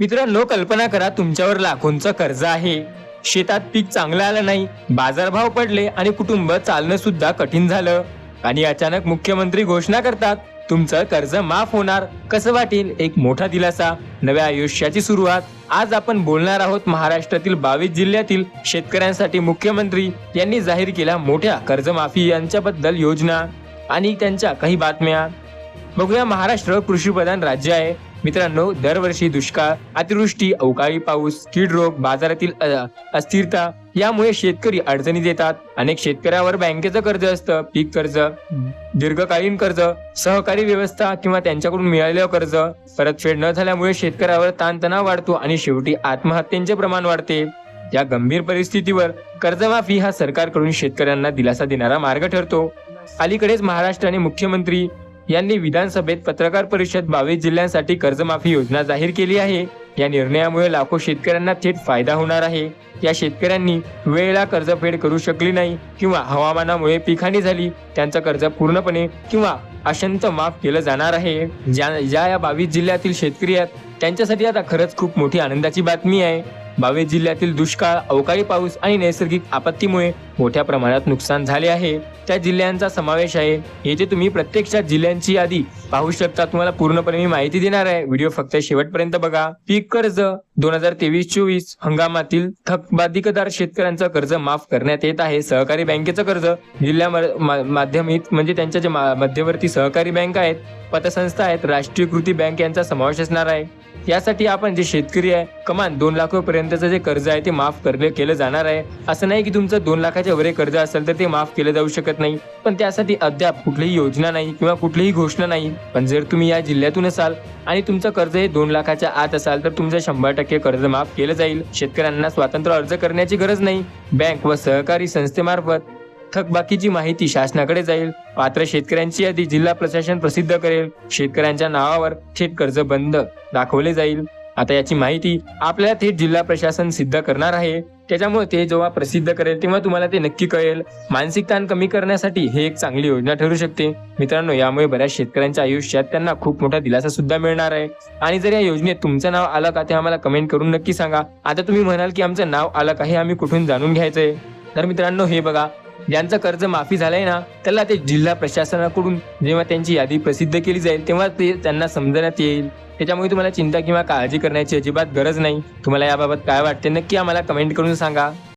मित्रांनो कल्पना करा तुमच्यावर लाखोंचं कर्ज आहे. शेतात पीक चांगलं आलं नाही बाजारभाव पडले आणि कुटुंब चालणं सुद्धा कठीण झालं. आणि अचानक मुख्यमंत्री घोषणा करतात तुमचं कर्ज माफ होणार. कसं वाटेल? एक मोठा दिलासा. नव्या आयुष्याची सुरुवात. आज आपण बोलणार आहोत महाराष्ट्रातील बावीस जिल्ह्यातील शेतकऱ्यांसाठी मुख्यमंत्री यांनी जाहीर केल्या मोठ्या कर्जमाफी यांच्याबद्दल योजना. आणि त्यांच्या काही बातम्या. बघूया महाराष्ट्र कृषीप्रधान राज्य आहे. मित्रांनो दरवर्षी दुष्काळ अतिवृष्टी अवकाळी पाऊस कीड रोग बाजारातील अस्थिरता यामुळे शेतकरी अडचणीत येतात. अनेक शेतकऱ्यावर बँकेचं कर्ज असतं पीक कर्ज दीर्घकालीन कर्ज सहकारी व्यवस्था किंवा त्यांच्याकडून मिळालेलं कर्ज. परतफेड न झाल्यामुळे शेतकऱ्यावर ताणतणाव वाढतो आणि शेवटी आत्महत्येचे प्रमाण वाढते. या गंभीर परिस्थितीवर कर्जमाफी हा सरकारकडून शेतकऱ्यांना दिलासा देणारा मार्ग ठरतो. अलीकडेच महाराष्ट्राने मुख्यमंत्री यांनी विधानसभेत पत्रकार परिषद बावीस जिल्ह्यांसाठी कर्जमाफी योजना जाहीर केली आहे. या निर्णयामुळे लाखो शेतकऱ्यांना थेट फायदा होणार आहे. या शेतकऱ्यांनी वेळेला कर्जफेड करू शकली नाही किंवा हवामानामुळे पिकहानी झाली. त्यांचं कर्ज पूर्णपणे किंवा अशंत माफ केलं जाणार आहे. ज्या ज्या या बावीस जिल्ह्यातील शेतकरी आहेत त्यांच्यासाठी आता खरंच खूप मोठी आनंदाची बातमी आहे. बावीस जिल्ह्यातील दुष्काळ अवकाळी पाऊस आणि नैसर्गिक आपत्तीमुळे मोठ्या प्रमाणात नुकसान झाले आहे. त्या जिल्ह्यांचा समावेश आहे. येथे तुम्ही प्रत्यक्षात जिल्ह्यांची यादी पाहू शकता तुम्हाला पूर्णपणे मी माहिती देणार आहे. व्हिडिओ फक्त शेवटपर्यंत बघा. पीक कर्ज दोन हजार तेवीस चोवीस हंगामातील थकबाधिकदार शेतकऱ्यांचं कर्ज माफ करण्यात येत आहे. सहकारी बँकेचं कर्ज जिल्हा म- मा- माध्यमिक म्हणजे त्यांच्या जे मा- मध्यवर्ती सहकारी बँक आहेत पतसंस्था आहेत राष्ट्रीय कृती बँक यांचा समावेश असणार आहे. यासाठी आपण जे शेतकरी आहे कमान दोन लाख पर्यंतचं जे कर्ज आहे ते माफ करले केलं जाणार आहे. असं नाही की तुमचं दोन लाखाच्या वरे कर्ज असेल तर ते माफ केलं जाऊ शकत नाही. पण त्यासाठी अद्याप कुठलीही योजना नाही किंवा कुठलीही घोषणा नाही. पण जर तुम्ही या जिल्ह्यातून असाल आणि तुमचं कर्ज हे दोन लाखाच्या आत असाल तर तुमचं शंभर टक्के कर्ज माफ केलं जाईल. शेतकऱ्यांना स्वातंत्र्य अर्ज करण्याची गरज नाही. बँक व सहकारी संस्थेमार्फत थकबाकीची माहिती शासनाकडे जाईल. पात्र शेतकऱ्यांची यादी जिल्हा प्रशासन प्रसिद्ध करेल. शेतकऱ्यांच्या नावावर थेट कर्ज बंद दाखवले जाईल. आता याची माहिती आपल्याला थेट जिल्हा प्रशासन सिद्ध करणार आहे. त्याच्यामुळे ते जेव्हा प्रसिद्ध करेल तेव्हा तुम्हाला ते नक्की कळेल. मानसिक ताण कमी करण्यासाठी हे एक चांगली योजना ठरू शकते. मित्रांनो यामुळे बऱ्याच शेतकऱ्यांच्या आयुष्यात त्यांना खूप मोठा दिलासा सुद्धा मिळणार आहे. आणि जर या योजनेत तुमचं नाव आलं का ते आम्हाला कमेंट करून नक्की सांगा. आता तुम्ही म्हणाल की आमचं नाव आलं का हे आम्ही कुठून जाणून घ्यायचंय? तर मित्रांनो हे बघा. ज्यांचं कर्ज माफी झालंय ना त्याला ते जिल्हा प्रशासनाकडून जेव्हा त्यांची यादी प्रसिद्ध केली जाईल तेव्हा ते त्यांना समजण्यात येईल. त्याच्यामुळे तुम्हाला चिंता किंवा काळजी करण्याची अजिबात गरज नाही. तुम्हाला याबाबत काय वाटते नक्की आम्हाला कमेंट करून सांगा.